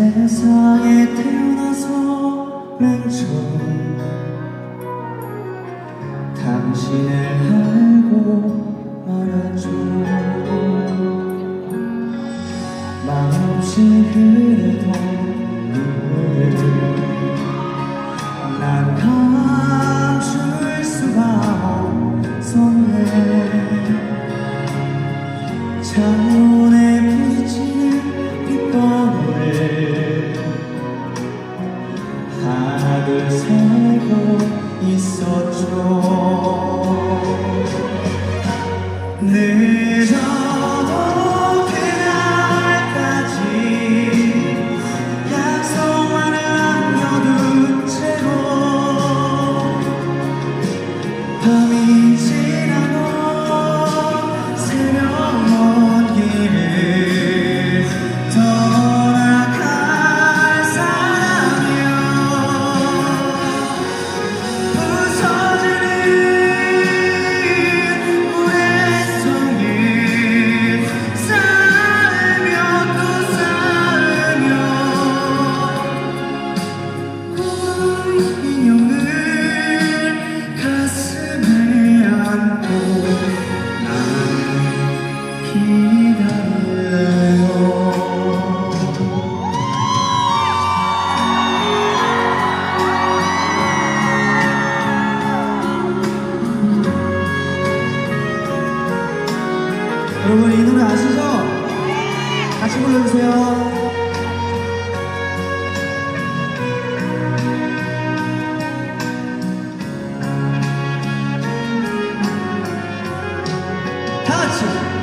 세상에 태어나서 맨 처음 당신을 알 늦어 여러분 이 노래 아시죠? 같이 불러주세요 다같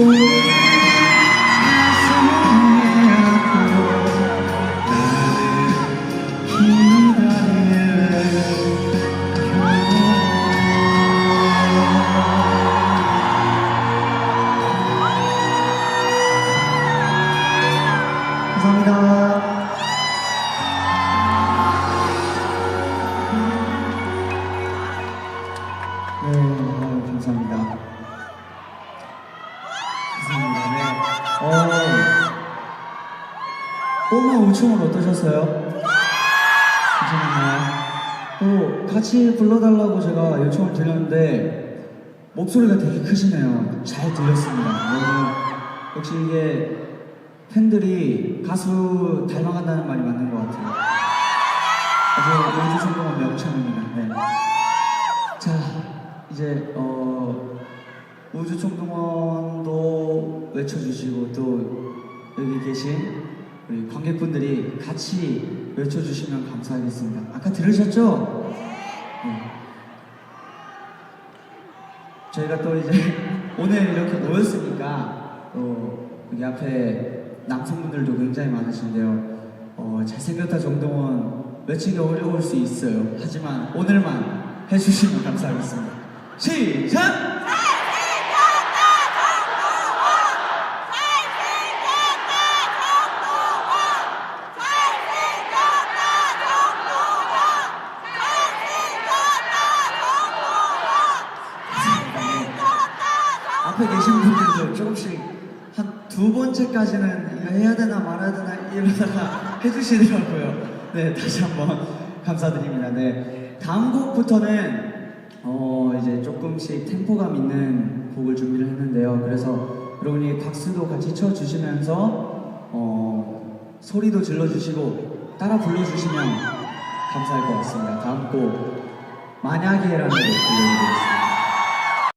감사합니다. 우충은 어떠셨어요? 괜찮았나요? 또 같이 불러달라고 제가 요청을 드렸는데 목소리가 되게 크시네요. 잘 들렸습니다. 여러분, 역시 이게 팬들이 가수 닮아간다는 말이 맞는 것 같아요. 아주 연주 성공한 명창입니다. 네. 자, 이제 어, 우주 총동원도 외쳐주시고 또 여기 계신 우리 관객분들이 같이 외쳐주시면 감사하겠습니다. 아까 들으셨죠? 네. 저희가 또 이제 오늘 이렇게 모였으니까 또 여기 앞에 남성분들도 굉장히 많으신데요. 어, 잘생겼다 정동원 외치기 어려울 수 있어요. 하지만 오늘만 해주시면 감사하겠습니다. 시작! 앞에 계신 분들도 조금씩 한 두 번째까지는 해야 되나 말아야 되나 이러다가 해주시더라고요. 네, 다시 한번 감사드립니다. 네, 다음 곡부터는 어 이제 조금씩 템포감 있는 곡을 준비를 했는데요. 그래서 여러분이 박수도 같이 쳐주시면서 어 소리도 질러주시고 따라 불러주시면 감사할 것 같습니다. 다음 곡 만약에라는 곡 들려드리겠습니다.